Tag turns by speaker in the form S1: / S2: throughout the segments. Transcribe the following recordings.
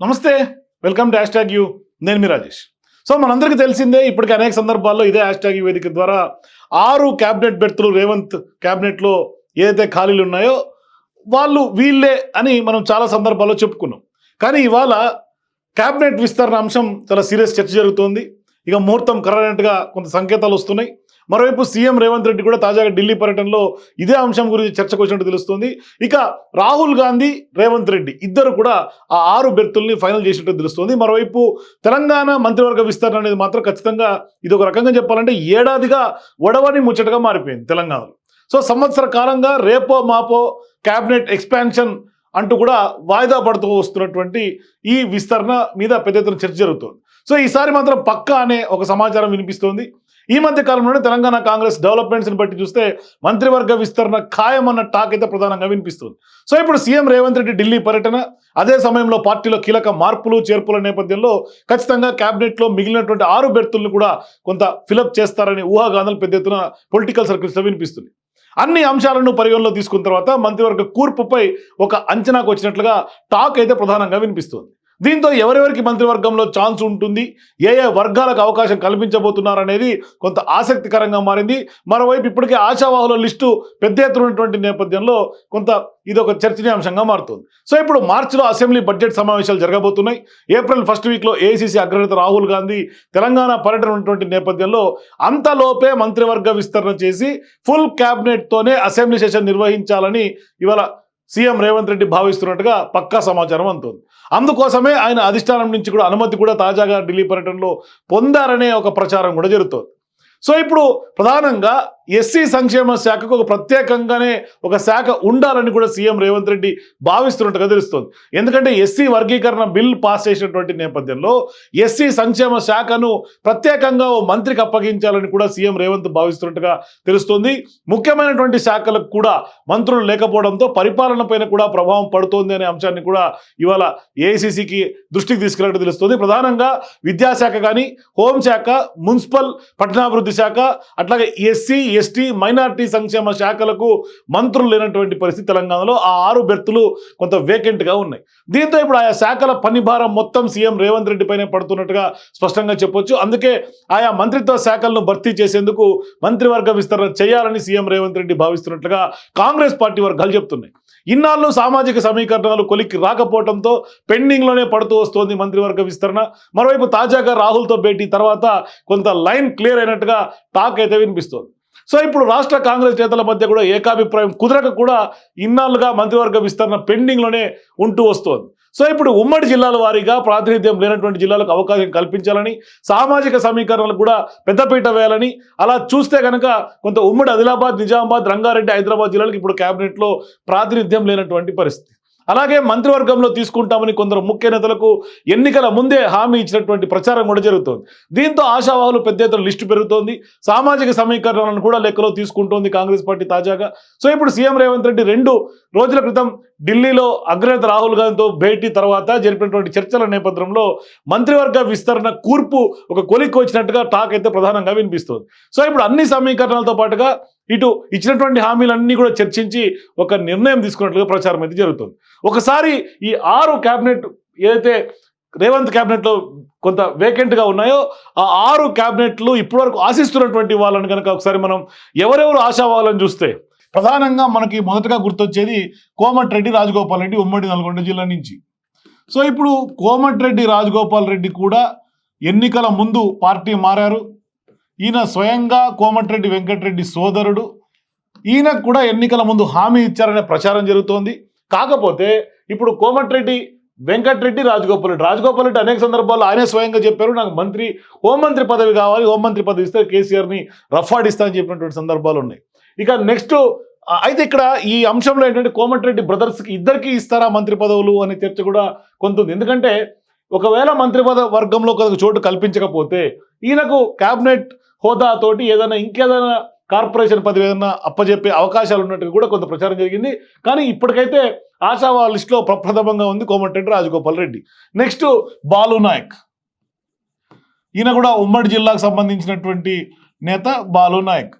S1: నమస్తే welcome to hashtag U. నేను మీ రాజేష్. సో మనందరికీ తెలిసిందే ఇప్పటికీ అనేక సందర్భాల్లో ఇదే హ్యాష్ ట్యాగ్ వేదిక ద్వారా ఆరు క్యాబినెట్ బెర్తులు రేవంత్ క్యాబినెట్లో ఏదైతే ఖాళీలు ఉన్నాయో వాళ్ళు వీళ్ళే అని మనం చాలా సందర్భాల్లో చెప్పుకున్నాం. కానీ ఇవాళ క్యాబినెట్ విస్తరణ అంశం చాలా సీరియస్ చర్చ జరుగుతోంది. ఇక ముహూర్తం ఖరారైనట్టుగా కొంత సంకేతాలు వస్తున్నాయి. మరోవైపు సీఎం రేవంత్ రెడ్డి కూడా తాజాగా ఢిల్లీ పర్యటనలో ఇదే అంశం గురించి చర్చకు వచ్చినట్టు తెలుస్తుంది. ఇక రాహుల్ గాంధీ రేవంత్ రెడ్డి ఇద్దరు కూడా ఆ ఆరు బెర్తుల్ని ఫైనల్ చేసినట్టు తెలుస్తుంది. మరోవైపు తెలంగాణ మంత్రివర్గ విస్తరణ అనేది మాత్రం ఖచ్చితంగా ఇది ఒక రకంగా చెప్పాలంటే ఏడాదిగా వడవని ముచ్చటగా మారిపోయింది తెలంగాణలో. సో సంవత్సర కాలంగా రేపో మాపో క్యాబినెట్ ఎక్స్పాన్షన్ అంటూ కూడా వాయిదా పడుతూ వస్తున్నటువంటి ఈ విస్తరణ మీద పెద్ద ఎత్తున చర్చ జరుగుతుంది. సో ఈసారి మాత్రం పక్కా అనే ఒక సమాచారం వినిపిస్తోంది. ఈ మధ్య కాలంలోనే తెలంగాణ కాంగ్రెస్ డెవలప్మెంట్స్ని బట్టి చూస్తే మంత్రివర్గ విస్తరణ ఖాయమన్న టాక్ అయితే ప్రధానంగా వినిపిస్తుంది. సో ఇప్పుడు సీఎం రేవంత్ రెడ్డి ఢిల్లీ పర్యటన అదే సమయంలో పార్టీలో కీలక మార్పులు చేర్పుల నేపథ్యంలో ఖచ్చితంగా క్యాబినెట్లో మిగిలినటువంటి ఆరు బెర్తులను కూడా కొంత ఫిలప్ చేస్తారని ఊహాగానాలు పెద్ద ఎత్తున పొలిటికల్ సర్కిల్స్లో వినిపిస్తుంది అన్ని అంశాలను పరిగణలో తీసుకున్న తర్వాత మంత్రివర్గ కూర్పుపై ఒక అంచనాకు వచ్చినట్లుగా టాక్ అయితే ప్రధానంగా వినిపిస్తుంది. దీంతో ఎవరెవరికి మంత్రివర్గంలో ఛాన్స్ ఉంటుంది ఏ ఏ వర్గాలకు అవకాశం కల్పించబోతున్నారు అనేది కొంత ఆసక్తికరంగా మారింది. మరోవైపు ఇప్పటికే ఆశావాహుల లిస్టు పెద్ద ఎత్తునటువంటి నేపథ్యంలో కొంత ఇది ఒక చర్చనీయాంశంగా మారుతుంది. సో ఇప్పుడు మార్చిలో అసెంబ్లీ బడ్జెట్ సమావేశాలు జరగబోతున్నాయి. ఏప్రిల్ ఫస్ట్ వీక్లో ఏఐసిసి అగ్రనేత రాహుల్ గాంధీ తెలంగాణ పర్యటన ఉన్నటువంటి నేపథ్యంలో అంతలోపే మంత్రివర్గ విస్తరణ చేసి ఫుల్ క్యాబినెట్తోనే అసెంబ్లీ సెషన్ నిర్వహించాలని ఇవాళ సీఎం రేవంత్ రెడ్డి భావిస్తున్నట్టుగా పక్కా సమాచారం అందుతుంది. అందుకోసమే ఆయన అధిష్టానం నుంచి కూడా అనుమతి కూడా తాజాగా ఢిల్లీ పర్యటనలో పొందారనే ఒక ప్రచారం కూడా జరుగుతోంది. సో ఇప్పుడు ప్రధానంగా ఎస్సీ సంక్షేమ శాఖకు ఒక ప్రత్యేకంగానే ఒక శాఖ ఉండాలని కూడా సీఎం రేవంత్ రెడ్డి భావిస్తున్నట్టుగా తెలుస్తోంది. ఎందుకంటే ఎస్సీ వర్గీకరణ బిల్ పాస్ చేసినటువంటి నేపథ్యంలో ఎస్సీ సంక్షేమ శాఖను ప్రత్యేకంగా ఓ మంత్రికి అప్పగించాలని కూడా సీఎం రేవంత్ భావిస్తున్నట్టుగా తెలుస్తోంది. ముఖ్యమైనటువంటి శాఖలకు కూడా మంత్రులు లేకపోవడంతో పరిపాలన పైన కూడా ప్రభావం పడుతోంది అనే అంశాన్ని కూడా ఇవాళ ఏఐసిసికి దృష్టికి తీసుకెళ్ళినట్టు తెలుస్తుంది. ప్రధానంగా విద్యాశాఖ కానీ హోంశాఖ మున్సిపల్ పట్టణాభివృద్ధి శాఖ అట్లాగే ఎస్సీ ఎస్టీ మైనార్టీ సంక్షేమ శాఖలకు మంత్రులు లేనటువంటి పరిస్థితి తెలంగాణలో ఆ ఆరు బెర్తులు కొంత వేకెంట్గా ఉన్నాయి. దీంతో ఇప్పుడు ఆయా శాఖల పని భారం మొత్తం సీఎం రేవంత్ రెడ్డి పైనే పడుతున్నట్టుగా స్పష్టంగా చెప్పొచ్చు. అందుకే ఆయా మంత్రిత్వ శాఖలను భర్తీ చేసేందుకు మంత్రివర్గ విస్తరణ చేయాలని సీఎం రేవంత్ రెడ్డి భావిస్తున్నట్లుగా కాంగ్రెస్ పార్టీ వర్గాలు చెప్తున్నాయి. ఇన్నాళ్ళు సామాజిక సమీకరణాలు కొలిక్కి రాకపోవడంతో పెండింగ్లోనే పడుతూ వస్తోంది మంత్రివర్గ విస్తరణ. మరోవైపు తాజాగా రాహుల్తో భేటీ తర్వాత కొంత లైన్ క్లియర్ అయినట్టుగా టాక్ అయితే వినిపిస్తోంది. సో ఇప్పుడు రాష్ట్ర కాంగ్రెస్ నేతల మధ్య కూడా ఏకాభిప్రాయం కుదరక కూడా ఇన్నాళ్ళుగా మంత్రివర్గ విస్తరణ పెండింగ్లోనే ఉంటూ వస్తోంది. సో ఇప్పుడు ఉమ్మడి జిల్లాల వారీగా ప్రాతినిధ్యం లేనటువంటి జిల్లాలకు అవకాశం కల్పించాలని సామాజిక సమీకరణలు కూడా పెద్దపీట వేయాలని అలా చూస్తే కనుక కొంత ఉమ్మడి ఆదిలాబాద్ నిజామాబాద్ రంగారెడ్డి హైదరాబాద్ జిల్లాలకు ఇప్పుడు క్యాబినెట్లో ప్రాతినిధ్యం లేనటువంటి పరిస్థితి. అలాగే మంత్రివర్గంలో తీసుకుంటామని కొందరు ముఖ్య నేతలకు ఎన్నికల ముందే హామీ ఇచ్చినటువంటి ప్రచారం కూడా జరుగుతోంది. దీంతో ఆశావాహులు పెద్ద ఎత్తున లిస్టు పెరుగుతోంది. సామాజిక సమీకరణలను కూడా లెక్కలో తీసుకుంటోంది కాంగ్రెస్ పార్టీ తాజాగా. సో ఇప్పుడు సీఎం రేవంత్ రెడ్డి రెండు రోజుల క్రితం ఢిల్లీలో అగ్రనేత రాహుల్ గాంధీతో భేటీ తర్వాత జరిపినటువంటి చర్చల నేపథ్యంలో మంత్రివర్గ విస్తరణ కూర్పు ఒక కొలిక్కి వచ్చినట్టుగా టాక్ అయితే ప్రధానంగా వినిపిస్తుంది. సో ఇప్పుడు అన్ని సమీకరణలతో పాటుగా ఇటు ఇచ్చినటువంటి హామీలన్నీ కూడా చర్చించి ఒక నిర్ణయం తీసుకున్నట్లుగా ప్రచారం అయితే జరుగుతుంది. ఒకసారి ఈ ఆరు క్యాబినెట్ ఏదైతే రేవంత్ క్యాబినెట్లో కొంత వేకెంట్గా ఉన్నాయో ఆ ఆరు క్యాబినెట్లు ఇప్పటివరకు ఆశిస్తున్నటువంటి వాళ్ళని కనుక ఒకసారి మనం ఎవరెవరు ఆశావాలని చూస్తే ప్రధానంగా మనకి మొదటగా గుర్తొచ్చేది కోమటిరెడ్డి రాజగోపాల్ రెడ్డి ఉమ్మడి నల్గొండ జిల్లా నుంచి. సో ఇప్పుడు కోమటిరెడ్డి రాజగోపాల్ రెడ్డి కూడా ఎన్నికల ముందు పార్టీ మారారు. ఈయన స్వయంగా కోమటిరెడ్డి వెంకటరెడ్డి సోదరుడు. ఈయనకు కూడా ఎన్నికల ముందు హామీ ఇచ్చారనే ప్రచారం జరుగుతోంది. కాకపోతే ఇప్పుడు కోమటిరెడ్డి వెంకటరెడ్డి రాజగోపాల్ రెడ్డి. రాజగోపాల్ రెడ్డి అనేక సందర్భాల్లో ఆయనే స్వయంగా చెప్పారు. నాకు మంత్రి హోంమంత్రి పదవి కావాలి. హోంమంత్రి పదవి ఇస్తే కేసీఆర్ని రఫాడిస్తా అని చెప్పినటువంటి సందర్భాలు ఉన్నాయి. ఇక నెక్స్ట్ అయితే ఇక్కడ ఈ అంశంలో ఏంటంటే కోమటిరెడ్డి బ్రదర్స్కి ఇద్దరికి ఇస్తారా మంత్రి పదవులు అనే చర్చ కూడా కొంత ఉంది ఎందుకంటే ఒకవేళ మంత్రి పద వర్గంలో కొంత చోటు కల్పించకపోతే ఈయనకు క్యాబినెట్ హోదాతోటి ఏదైనా ఇంకేదైనా కార్పొరేషన్ పదవి ఏదైనా అప్పజెప్పే అవకాశాలు ఉన్నట్టు కూడా కొంత ప్రచారం జరిగింది. కానీ ఇప్పటికైతే ఆశావా లిస్టులో ప్రప్రథమంగా ఉంది కోమటిరెడ్డి రాజగోపాల్ రెడ్డి. నెక్స్ట్ బాలు నాయక్. ఈయన కూడా ఉమ్మడి జిల్లాకు సంబంధించినటువంటి నేత బాలు నాయక్.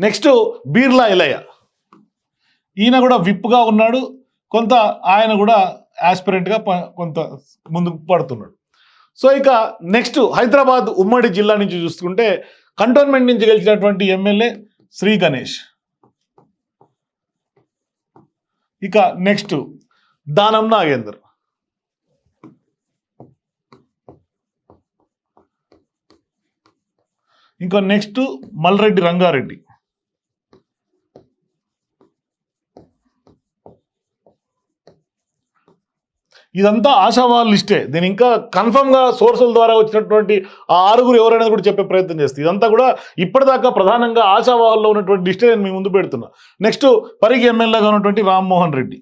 S1: నెక్స్ట్ బీర్లా ఇలయ్య. ఈయన కూడా విప్గా ఉన్నాడు. కొంత ఆయన కూడా యాస్పిరెంట్గా కొంత ముందుకు పడుతున్నాడు. సో ఇక నెక్స్ట్ హైదరాబాద్ ఉమ్మడి జిల్లా నుంచి చూసుకుంటే కంటోన్మెంట్ నుంచి గెలిచినటువంటి ఎమ్మెల్యే శ్రీ గణేష్. ఇక నెక్స్ట్ దానం నాగేందర్. ఇంకా నెక్స్ట్ మల్రెడ్డి రంగారెడ్డి. ఇదంతా ఆశావాహ లిస్టే. దీని ఇంకా కన్ఫర్మ్గా సోర్సుల ద్వారా వచ్చినటువంటి ఆ ఆరుగురు ఎవరైనా కూడా చెప్పే ప్రయత్నం చేస్తుంది ఇదంతా కూడా ఇప్పటిదాకా ప్రధానంగా ఆశావాహుల్లో ఉన్నటువంటి లిస్టే నేను మీ ముందు పెడుతున్నా. నెక్స్ట్ పరిగి ఎమ్మెల్యేగా ఉన్నటువంటి రామ్మోహన్ రెడ్డి.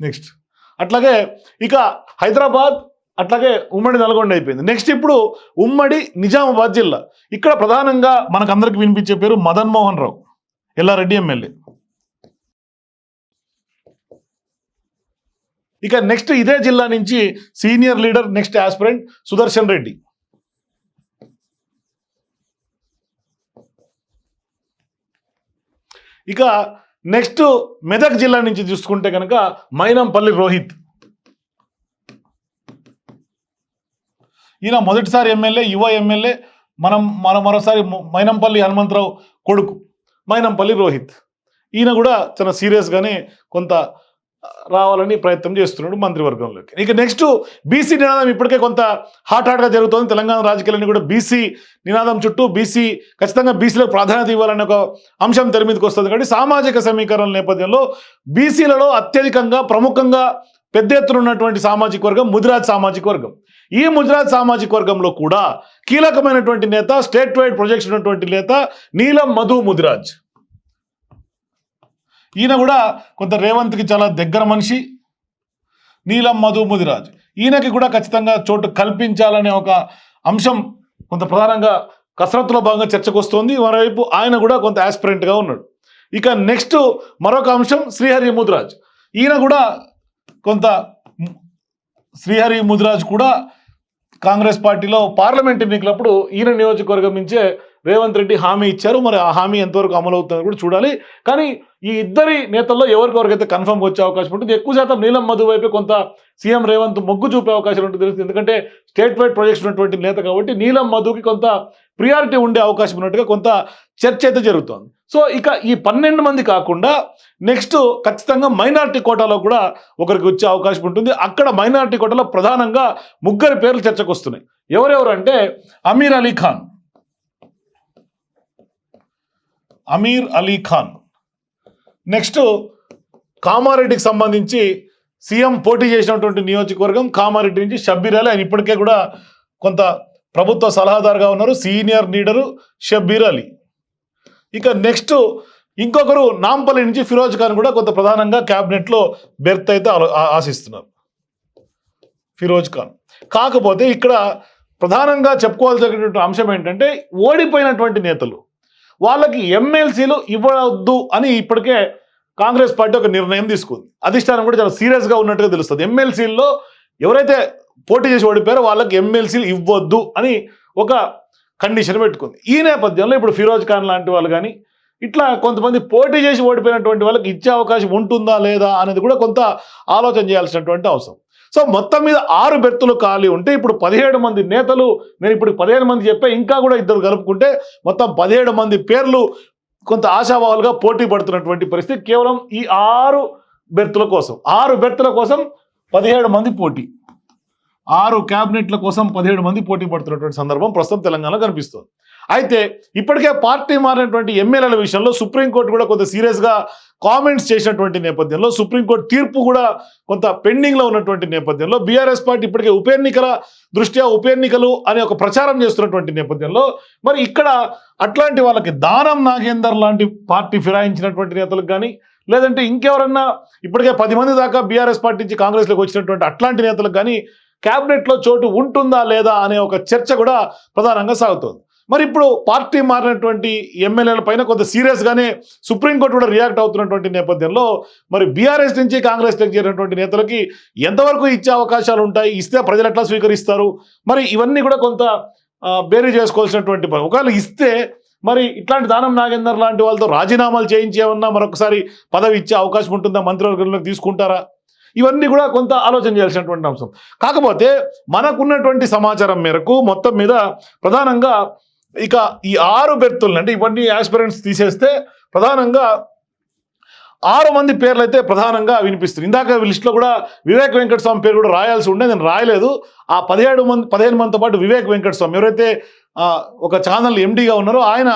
S1: నెక్స్ట్ అట్లాగే ఇక హైదరాబాద్ అట్లాగే ఉమ్మడి నల్గొండ అయిపోయింది. నెక్స్ట్ ఇప్పుడు ఉమ్మడి నిజామాబాద్ జిల్లా. ఇక్కడ ప్రధానంగా మనకందరికి వినిపించే పేరు మదన్మోహన్ రావు. ఎల్లారెడ్డి ఎమ్మెల్యే. ఇక నెక్స్ట్ ఇదే జిల్లా నుంచి senior leader next aspirant Sudarshan Reddy. ఇక నెక్స్ట్ మెదక్ జిల్లా నుంచి చూసుకుంటే కనుక మైనంపల్లి రోహిత్. ఈయన మొదటిసారి ఎమ్మెల్యే యువ ఎమ్మెల్యే మనం మన మరోసారి మైనంపల్లి హనుమంతరావు కొడుకు. మైనంపల్లి రోహిత్ ఈయన కూడా చాలా సీరియస్గానే కొంత రావాలని ప్రయత్నం చేస్తున్నాడు మంత్రివర్గంలోకి. ఇక నెక్స్ట్ బీసీ నినాదం ఇప్పటికే కొంత హాట్ హాట్గా జరుగుతోంది. తెలంగాణ రాజకీయాలన్నీ కూడా బీసీ నినాదం చుట్టూ బీసీ ఖచ్చితంగా బీసీలకు ప్రాధాన్యత ఇవ్వాలనే ఒక అంశం తెర మీదకి వస్తుంది. కాబట్టి సామాజిక సమీకరణల నేపథ్యంలో బీసీలలో అత్యధికంగా ప్రముఖంగా పెద్ద ఎత్తున ఉన్నటువంటి సామాజిక వర్గం ముదిరాజ్ సామాజిక వర్గం. ఈ ముదిరాజ్ సామాజిక వర్గంలో కూడా కీలకమైనటువంటి నేత స్టేట్ వైడ్ ప్రొజెక్ట్స్ ఉన్నటువంటి నేత నీలం మధు ముదిరాజ్. ఈయన కూడా కొంత రేవంత్కి చాలా దగ్గర మనిషి నీలం మధు ముదిరాజ్. ఈయనకి కూడా ఖచ్చితంగా చోటు కల్పించాలనే ఒక అంశం కొంత ప్రధానంగా కసరత్తులో భాగంగా చర్చకు వస్తుంది మరోవైపు ఆయన కూడా కొంత యాస్పిరెంట్గా ఉన్నాడు. ఇక నెక్స్ట్ మరొక అంశం శ్రీహరి ముదిరాజ్. ఈయన కూడా కొంత శ్రీహరి ముదిరాజ్ కూడా కాంగ్రెస్ పార్టీలో పార్లమెంట్ ఎన్నికలప్పుడు ఈయన నియోజకవర్గం నుంచే రేవంత్ రెడ్డి హామీ ఇచ్చారు. మరి ఆ హామీ ఎంతవరకు అమలు అవుతుందో కూడా చూడాలి. కానీ ఈ ఇద్దరి నేతల్లో ఎవరికెవరికైతే కన్ఫర్మ్గా వచ్చే అవకాశం ఉంటుంది ఎక్కువ శాతం నీలం మధు వైపే కొంత సీఎం రేవంత్ మొగ్గు చూపే అవకాశం ఉంటుంది తెలుస్తుంది. ఎందుకంటే స్టేట్ వైడ్ ప్రొజెక్ట్స్ ఉన్నటువంటి నేత కాబట్టి నీలం మధుకి కొంత ప్రియారిటీ ఉండే అవకాశం ఉన్నట్టుగా కొంత చర్చ అయితే జరుగుతోంది. సో ఇక ఈ పన్నెండు మంది కాకుండా నెక్స్ట్ ఖచ్చితంగా మైనార్టీ కోటాలో కూడా ఒకరికి వచ్చే అవకాశం ఉంటుంది. అక్కడ మైనార్టీ కోటాలో ప్రధానంగా ముగ్గురి పేర్లు చర్చకు వస్తున్నాయి. ఎవరెవరు అంటే అమీర్ అలీ ఖాన్. అమీర్ అలీ ఖాన్. నెక్స్ట్ కామారెడ్డికి సంబంధించి సీఎం పోటీ చేసినటువంటి నియోజకవర్గం కామారెడ్డి నుంచి షబ్బీర్ అలీ. ఆయన ఇప్పటికే కూడా కొంత ప్రభుత్వ సలహాదారుగా ఉన్నారు. Senior leader Shabbir Ali. ఇక నెక్స్ట్ ఇంకొకరు నాంపల్లి నుంచి ఫిరోజ్ ఖాన్ కూడా కొంత ప్రధానంగా క్యాబినెట్లో బెర్త్ అయితే ఆశిస్తున్నారు. ఫిరోజ్ ఖాన్. కాకపోతే ఇక్కడ ప్రధానంగా చెప్పుకోవాల్సినటువంటి అంశం ఏంటంటే ఓడిపోయినటువంటి నేతలు. వాళ్ళకి ఎమ్మెల్సీలు ఇవ్వద్దు అని ఇప్పటికే కాంగ్రెస్ పార్టీ ఒక నిర్ణయం తీసుకుంది. అధిష్టానం కూడా చాలా సీరియస్గా ఉన్నట్టుగా తెలుస్తుంది. ఎమ్మెల్సీల్లో ఎవరైతే పోటీ చేసి ఓడిపోయారో వాళ్ళకి ఎమ్మెల్సీలు ఇవ్వద్దు అని ఒక కండిషన్ పెట్టుకుంది. ఈ నేపథ్యంలో ఇప్పుడు ఫిరోజ్ ఖాన్ లాంటి వాళ్ళు కానీ ఇట్లా కొంతమంది పోటీ చేసి ఓడిపోయినటువంటి వాళ్ళకి ఇచ్చే అవకాశం ఉంటుందా లేదా అనేది కూడా కొంత ఆలోచన చేయాల్సినటువంటి అవసరం. సో మొత్తం మీద ఆరు బెర్తులు ఖాళీ ఉంటే ఇప్పుడు పదిహేడు మంది నేతలు నేను ఇప్పుడు పదిహేను మంది చెప్పే ఇంకా కూడా ఇద్దరు కలుపుకుంటే మొత్తం పదిహేడు మంది పేర్లు కొంత ఆశావాహులుగా పోటీ పడుతున్నటువంటి పరిస్థితి కేవలం ఈ ఆరు బెర్తుల కోసం. ఆరు బెర్తుల కోసం పదిహేడు మంది పోటీ. ఆరు క్యాబినెట్ల కోసం పదిహేడు మంది పోటీ పడుతున్నటువంటి సందర్భం ప్రస్తుతం తెలంగాణలో కనిపిస్తుంది. అయితే ఇప్పటికే పార్టీ మారినటువంటి ఎమ్మెల్యేల విషయంలో సుప్రీంకోర్టు కూడా కొంత సీరియస్గా కామెంట్స్ చేసినటువంటి నేపథ్యంలో సుప్రీంకోర్టు తీర్పు కూడా కొంత పెండింగ్లో ఉన్నటువంటి నేపథ్యంలో బీఆర్ఎస్ పార్టీ ఇప్పటికే ఉప ఎన్నికల దృష్ట్యా ఉప ఎన్నికలు అనే ఒక ప్రచారం చేస్తున్నటువంటి నేపథ్యంలో మరి ఇక్కడ అట్లాంటి వాళ్ళకి దానం నాగేందర్ లాంటి పార్టీ ఫిరాయించినటువంటి నేతలకు కానీ లేదంటే ఇంకెవరన్నా ఇప్పటికే పది మంది దాకా బీఆర్ఎస్ పార్టీ నుంచి కాంగ్రెస్లోకి వచ్చినటువంటి అట్లాంటి నేతలకు కానీ క్యాబినెట్లో చోటు ఉంటుందా లేదా అనే ఒక చర్చ కూడా ప్రధానంగా సాగుతోంది. మరి ఇప్పుడు పార్టీ మారినటువంటి ఎమ్మెల్యేల పైన కొంత సీరియస్గానే సుప్రీంకోర్టు కూడా రియాక్ట్ అవుతున్నటువంటి నేపథ్యంలో మరి బీఆర్ఎస్ నుంచి కాంగ్రెస్లోకి చేరినటువంటి నేతలకి ఎంతవరకు ఇచ్చే అవకాశాలు ఉంటాయి? ఇస్తే ప్రజలు ఎట్లా స్వీకరిస్తారు? మరి ఇవన్నీ కూడా కొంత బేరీ చేసుకోవాల్సినటువంటి పని. ఒకవేళ ఇస్తే మరి ఇట్లాంటి దానం నాగేందర్ లాంటి వాళ్ళతో రాజీనామాలు చేయించేమన్నా మరొకసారి పదవి ఇచ్చే అవకాశం ఉంటుందా? మంత్రివర్గంలోకి తీసుకుంటారా? ఇవన్నీ కూడా కొంత ఆలోచన చేయాల్సినటువంటి అంశం. కాకపోతే మనకున్నటువంటి సమాచారం మేరకు మొత్తం మీద ప్రధానంగా ఇక ఈ ఆరు బెర్తుల్ని అంటే ఇవన్నీ ఆస్పిరెంట్స్ తీసేస్తే ప్రధానంగా ఆరు మంది పేర్లు అయితే ప్రధానంగా వినిపిస్తుంది. ఇందాక లిస్ట్లో కూడా వివేక్ వెంకటస్వామి పేరు కూడా రాయాల్సి ఉండే నేను రాయలేదు. ఆ పదిహేడు మంది పదిహేను మందితో పాటు వివేక్ వెంకటస్వామి ఎవరైతే ఒక ఛానల్ ఎండీగా ఉన్నారో ఆయన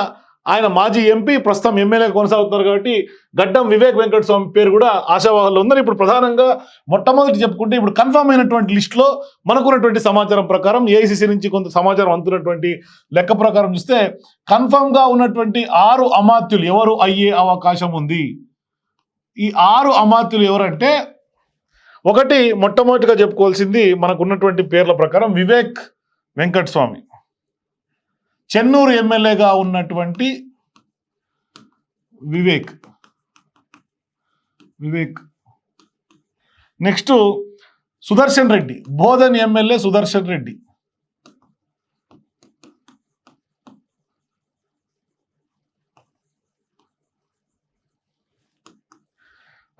S1: ఆయన మాజీ ఎంపీ ప్రస్తుతం ఎమ్మెల్యే కొనసాగుతున్నారు కాబట్టి గడ్డం వివేక్ వెంకటస్వామి పేరు కూడా ఆశావాహంలో ఉందని ఇప్పుడు ప్రధానంగా మొట్టమొదటి చెప్పుకుంటే ఇప్పుడు కన్ఫర్మ్ అయినటువంటి లిస్టులో మనకున్నటువంటి సమాచారం ప్రకారం ఏఐసిసి నుంచి కొంత సమాచారం అందుతున్నటువంటి లెక్క ప్రకారం చూస్తే కన్ఫామ్గా ఉన్నటువంటి ఆరు అమాత్యులు ఎవరు అయ్యే అవకాశం ఉంది? ఈ ఆరు అమాత్యులు ఎవరంటే ఒకటి మొట్టమొదటిగా చెప్పుకోవాల్సింది మనకున్నటువంటి పేర్ల ప్రకారం వివేక్ వెంకటస్వామి. చెన్నూరు ఎమ్మెల్యేగా ఉన్నటువంటి Vivek. Vivek. Next Sudarshan Reddy Bodhan MLA Sudarshan Reddy.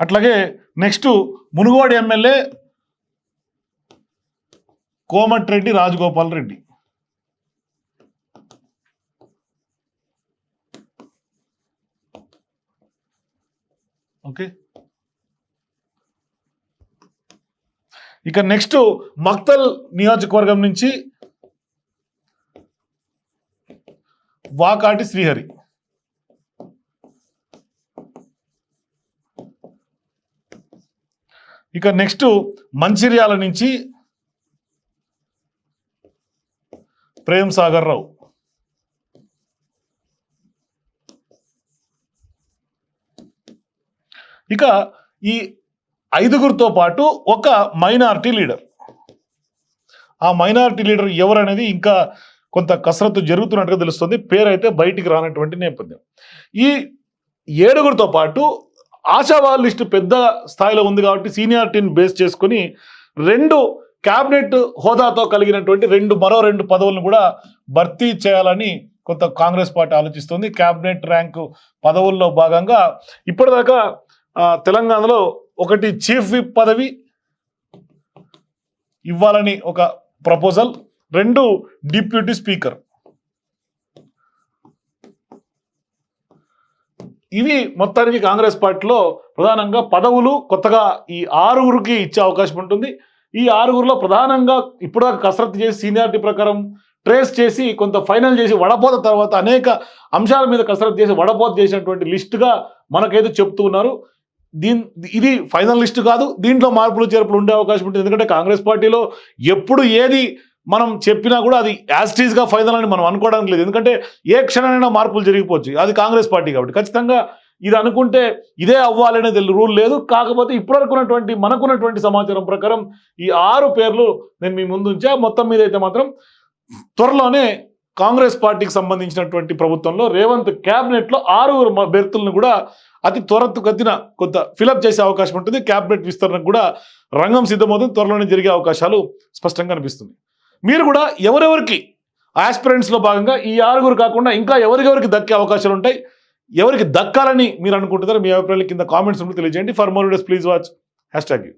S1: అట్లాగే next Munugode MLA Komatireddy Rajagopal Reddy. Okay. ఇక నెక్స్ట్ మక్తల్ నియోజకవర్గం నుంచి వాకాటి శ్రీహరి. ఇక నెక్స్ట్ మంచిర్యాల నుంచి ప్రేమ్ సాగర్ రావు ఇక ఈ ఐదుగురితో పాటు ఒక మైనారిటీ లీడర్. ఆ మైనారిటీ లీడర్ ఎవరనేది ఇంకా కొంత కసరత్తు జరుగుతున్నట్టుగా తెలుస్తుంది. పేరైతే బయటికి రానటువంటి నేపథ్యం. ఈ ఏడుగురితో పాటు ఆశావాద లిస్టు పెద్ద స్థాయిలో ఉంది కాబట్టి సీనియారిటీని బేస్ చేసుకొని రెండు క్యాబినెట్ హోదాతో కలిగినటువంటి రెండు మరో రెండు పదవులను కూడా భర్తీ చేయాలని కొంత కాంగ్రెస్ పార్టీ ఆలోచిస్తుంది. క్యాబినెట్ ర్యాంకు పదవుల్లో భాగంగా ఇప్పటిదాకా తెలంగాణలో ఒకటి చీఫ్ విప్ పదవి ఇవ్వాలని ఒక ప్రపోజల్ రెండు డిప్యూటీ స్పీకర్. ఇవి మొత్తానికి కాంగ్రెస్ పార్టీలో ప్రధానంగా పదవులు కొత్తగా ఈ ఆరుగురికి ఇచ్చే అవకాశం ఉంటుంది. ఈ ఆరుగురులో ప్రధానంగా ఇప్పుడు కసరత్తు చేసి సీనియారిటీ ప్రకారం ట్రేస్ చేసి కొంత ఫైనల్ చేసి వడపోత తర్వాత అనేక అంశాల మీద కసరత్తు చేసి వడపోత చేసినటువంటి లిస్టుగా మనకైతే చెప్తూ ఉన్నారు. దీని ఇది ఫైనల్ లిస్ట్ కాదు దీంట్లో మార్పులు చేర్పులు ఉండే అవకాశం ఉంటుంది. ఎందుకంటే కాంగ్రెస్ పార్టీలో ఎప్పుడు ఏది మనం చెప్పినా కూడా అది యాస్టీజ్గా ఫైనల్ అని మనం అనుకోవడానికి లేదు. ఎందుకంటే ఏ క్షణమైనా మార్పులు జరిగిపోవచ్చు. అది కాంగ్రెస్ పార్టీ కాబట్టి. ఖచ్చితంగా ఇది అనుకుంటే ఇదే అవ్వాలనేది రూల్ లేదు. కాకపోతే ఇప్పటివరకు ఉన్నటువంటి మనకున్నటువంటి సమాచారం ప్రకారం ఈ ఆరు పేర్లు నేను మీ ముందు ఉంచా మొత్తం మీద అయితే మాత్రం త్వరలోనే కాంగ్రెస్ పార్టీకి సంబంధించినటువంటి ప్రభుత్వంలో రేవంత్ క్యాబినెట్లో ఆరుగురు బెర్తులను కూడా అతి త్వరగతిన కొంత ఫిలప్ చేసే అవకాశం ఉంటుంది. క్యాబినెట్ విస్తరణకు కూడా రంగం సిద్ధమవుతుంది. త్వరలోనే జరిగే అవకాశాలు స్పష్టంగా కనిపిస్తుంది. మీరు కూడా ఎవరెవరికి ఆస్పిరెంట్స్లో భాగంగా ఈ ఆరుగురు కాకుండా ఇంకా ఎవరికెవరికి దక్కే అవకాశాలు ఉంటాయి? ఎవరికి దక్కాలని మీరు అనుకుంటున్నారో మీ అభిప్రాయాలు కింద కామెంట్స్ తెలియజేయండి. For more videos please watch hashtag U